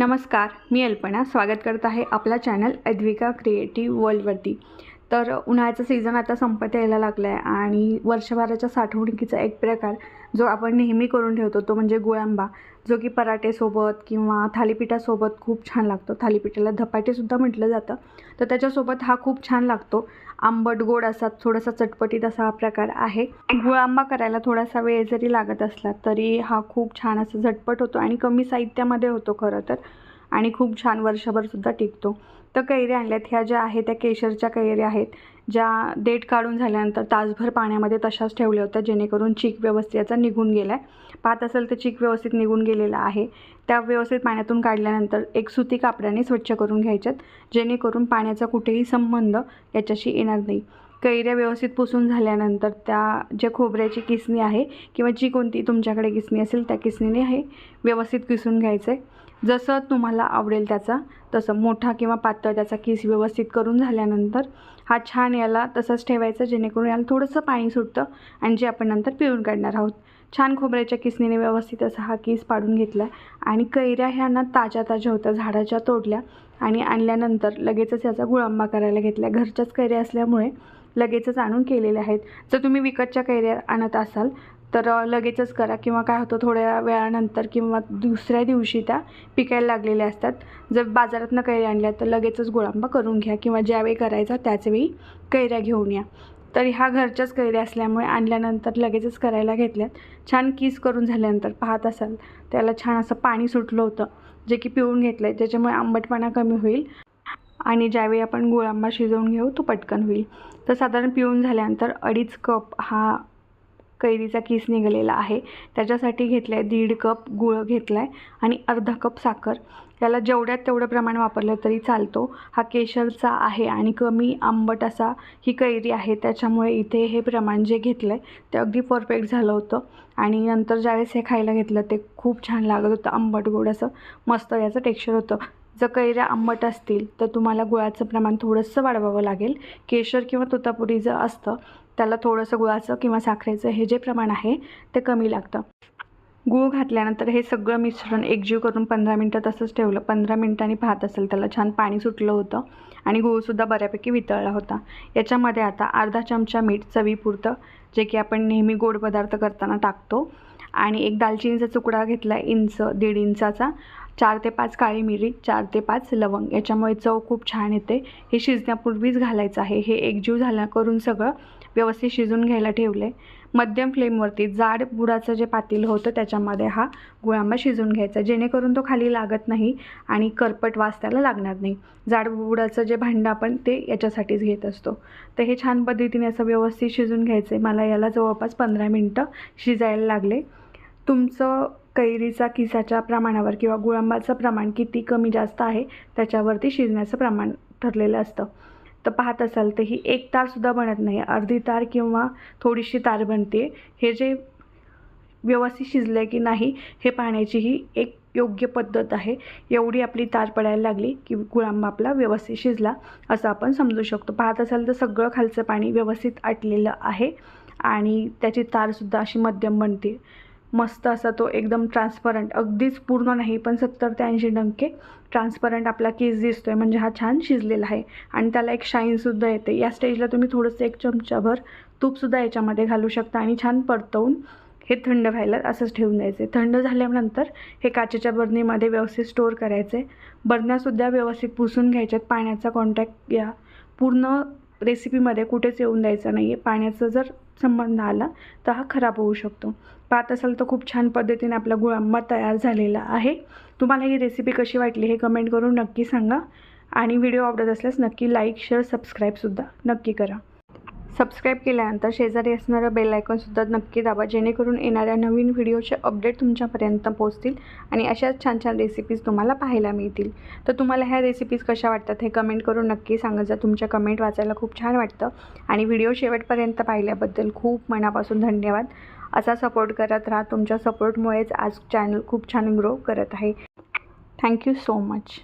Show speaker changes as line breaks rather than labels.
नमस्कार मी अल्पना. स्वागत करत आहे आपला चॅनल अद्विका क्रिएटिव्ह वर्ल्डवरती. तर उन्हाळ्याचा सीझन आता संपत यायला लागला आहे आणि वर्षभराच्या साठवणुकीचा एक प्रकार जो आपण नेहमी करून ठेवतो तो म्हणजे गुळांबा. जो की पराठेसोबत किंवा थालीपीठासोबत खूप छान लागतो. थालीपीठाला धपाटेसुद्धा म्हटलं जातं. तर त्याच्यासोबत हा खूप छान लागतो. आंबट गोड असा थोडासा चटपटीत असा हा प्रकार आहे. गुळांबा करायला थोडासा वेळ जरी लागत असला तरी हा खूप छान असा झटपट होतो आणि कमी साहित्यामध्ये होतो खरं तर. आणि खूप छान वर्षभरसुद्धा टिकतो. तर कैऱ्या आणल्यात. ह्या ज्या आहेत त्या केशरच्या कैऱ्या आहेत ज्या देठ काढून झाल्यानंतर तासभर पाण्यामध्ये तशाच ठेवल्या होत्या जेणेकरून चीक व्यवस्थित याचा निघून गेला आहे पाहत असेल तर चीक व्यवस्थित निघून गेलेला आहे. त्या व्यवस्थित पाण्यातून काढल्यानंतर एक सुती कापडाने स्वच्छ करून घ्यायच्यात जेणेकरून पाण्याचा कुठेही संबंध याच्याशी येणार नाही. कैऱ्या व्यवस्थित पुसून झाल्यानंतर त्या ज्या खोबऱ्याची किसणी आहे किंवा जी कोणती तुमच्याकडे किसणी असेल त्या किसणीने हे व्यवस्थित किसून घ्यायचं आहे जसं तुम्हाला आवडेल त्याचा तसं मोठा किंवा पातळ त्याचा किस व्यवस्थित करून झाल्यानंतर हा छान याला तसंच ठेवायचं जेणेकरून याला थोडंसं पाणी सुटतं आणि जे आपण नंतर पिळून काढणार आहोत. छान खोबऱ्याच्या किसणीने व्यवस्थित असा हा किस पाडून घेतला आणि कैऱ्या ह्या ना ताज्या ताज्या होत्या झाडाच्या तोडल्या आणि आणल्यानंतर लगेचच याचा गुळांबा करायला घेतला. घरच्याच कैऱ्या असल्यामुळे लगेचच आणून केलेल्या आहेत. जर तुम्ही विकतच्या कैऱ्या आणत असाल तर लगेचच करा किंवा काय होतं थोड्या वेळानंतर किंवा दुसऱ्या दिवशी त्या पिकायला लागलेल्या असतात. जर बाजारातनं कैऱ्या आणल्या तर लगेचच गुळांबा करून घ्या किंवा ज्यावेळी करायचा त्याचवेळी कैऱ्या घेऊन या. तर ह्या घरच्याच कैऱ्या असल्यामुळे आणल्यानंतर लगेचच करायला घेतल्यात. छान किस करून झाल्यानंतर पाहत असाल त्याला छान असं पाणी सुटलं होतं जे की पिऊन घेतलं आहे त्याच्यामुळे आंबटपणा कमी होईल. आणि ज्यावेळी आपण गुळांबा शिजवून घेऊ तो पटकन होईल. तर साधारण पिऊन झाल्यानंतर अडीच कप हा कैरीचा किस निघालेला आहे. त्याच्यासाठी घेतला आहे दीड कप गुळ घेतला आहे आणि अर्धा कप साखर. याला जेवढ्यात तेवढं प्रमाण वापरलं तरी चालतो. हा केशरचा आहे आणि कमी आंबट असा ही कैरी आहे. त्याच्यामुळे इथे हे प्रमाण जे घेतलं आहे ते अगदी परफेक्ट झालं होतं. आणि नंतर ज्यावेळेस हे खायला घेतलं ते खूप छान लागत होतं. आंबट गोड असं मस्त याचं टेक्स्चर होतं. जर कैऱ्या आंबट असतील तर तुम्हाला गुळाचं प्रमाण थोडंसं वाढवावं लागेल. केशर किंवा तुतापुरी जर असतं त्याला थोडंसं गुळाचं किंवा साखरेचं हे जे प्रमाण आहे ते कमी लागतं. गूळ घातल्यानंतर हे सगळं मिश्रण एकजीव करून पंधरा मिनटं तसंच ठेवलं. पंधरा मिनटांनी पाहत असेल त्याला छान पाणी सुटलं होतं आणि गूळसुद्धा बऱ्यापैकी वितळला होता. याच्यामध्ये आता अर्धा चमचा मीठ चवीपुरतं जे की आपण नेहमी गोड पदार्थ करताना टाकतो. आणि एक दालचिनीचा तुकडा घेतला इंच दीड इंचाचा. चार ते पाच काळी मिरी चार ते पाच लवंग याच्यामुळे चव खूप छान येते. हे शिजण्यापूर्वीच घालायचं आहे. हे एकजीव झाल्या करून सगळं व्यवस्थित शिजून घ्यायला ठेवले. मध्यम फ्लेमवरती जाड बुडाचं जे पातील होतं त्याच्यामध्ये हा गुळांबा शिजून घ्यायचा जेणेकरून तो खाली लागत नाही आणि करपट वास त्याला लागणार नाही. जाड बुडाचं जे भांडं आपण ते याच्यासाठीच घेत असतो. तर हे छान पद्धतीने असं व्यवस्थित शिजून घ्यायचं आहे मला याला जवळपास पंधरा मिनटं शिजायला लागले. तुमचं कैरीचा किसाच्या प्रमाणावर किंवा गुळांबाचं प्रमाण किती कमी जास्त आहे त्याच्यावरती शिजण्याचं प्रमाण ठरलेलं असतं. तर पाहत असाल तर ही एक तारसुद्धा बनत नाही अर्धी तार किंवा थोडीशी तार बनते. हे जे व्यवस्थित शिजलं आहे की नाही हे पाहण्याची ही एक योग्य पद्धत आहे. एवढी आपली तार पडायला लागली की गुळांबा आपला व्यवस्थित शिजला असं आपण समजू शकतो. पाहत असाल तर सगळं खालचं पाणी व्यवस्थित आटलेलं आहे आणि त्याची तारसुद्धा अशी मध्यम बनते. मस्त असा तो एकदम ट्रान्सपरंट अगदीच पूर्ण नाही पण सत्तर ते ऐंशी टक्के ट्रान्सपरंट आपला केस दिसतो आहे म्हणजे हा छान शिजलेला आहे. आणि त्याला एक शाईनसुद्धा येते. या स्टेजला तुम्ही थोडंसं एक चमचाभर तूपसुद्धा याच्यामध्ये घालू शकता आणि छान परतवून हे थंड व्हायला असंच ठेवून द्यायचे. थंड झाल्यानंतर हे काचेच्या बरणीमध्ये व्यवस्थित स्टोअर करायचे. बरण्यासुद्धा व्यवस्थित पुसून घ्यायच्यात. पाण्याचा कॉन्टॅक्ट या पूर्ण रेसिपीमध्ये कुठेच येऊन द्यायचं नाही आहे पाण्याचं जर संबंध आला तर हा खराब होऊ शकतो. पाहत असाल तर खूप छान पद्धतीने आपला गुळांबा तयार झालेला आहे. तुम्हाला ही रेसिपी कशी वाटली हे कमेंट करून नक्की सांगा. आणि व्हिडिओ आवडत असल्यास नक्की लाईक शेअर सबस्क्राईबसुद्धा नक्की करा. सबस्क्राईब केल्यानंतर शेजारी असणारं बेल आयकॉनसुद्धा नक्की दाबा जेणेकरून येणाऱ्या नवीन व्हिडिओचे अपडेट तुमच्यापर्यंत पोहोचतील आणि अशाच छान छान रेसिपीज तुम्हाला पाहायला मिळतील. तर तुम्हाला ह्या रेसिपीज कशा वाटतात हे कमेंट करून नक्की सांगा. जर तुमच्या कमेंट वाचायला खूप छान वाटतं आणि व्हिडिओ शेवटपर्यंत पाहिल्याबद्दल खूप मनापासून धन्यवाद. असा सपोर्ट करत राहा. तुमच्या सपोर्टमुळेच आज चॅनल खूप छान ग्रो करत आहे. Thank you so much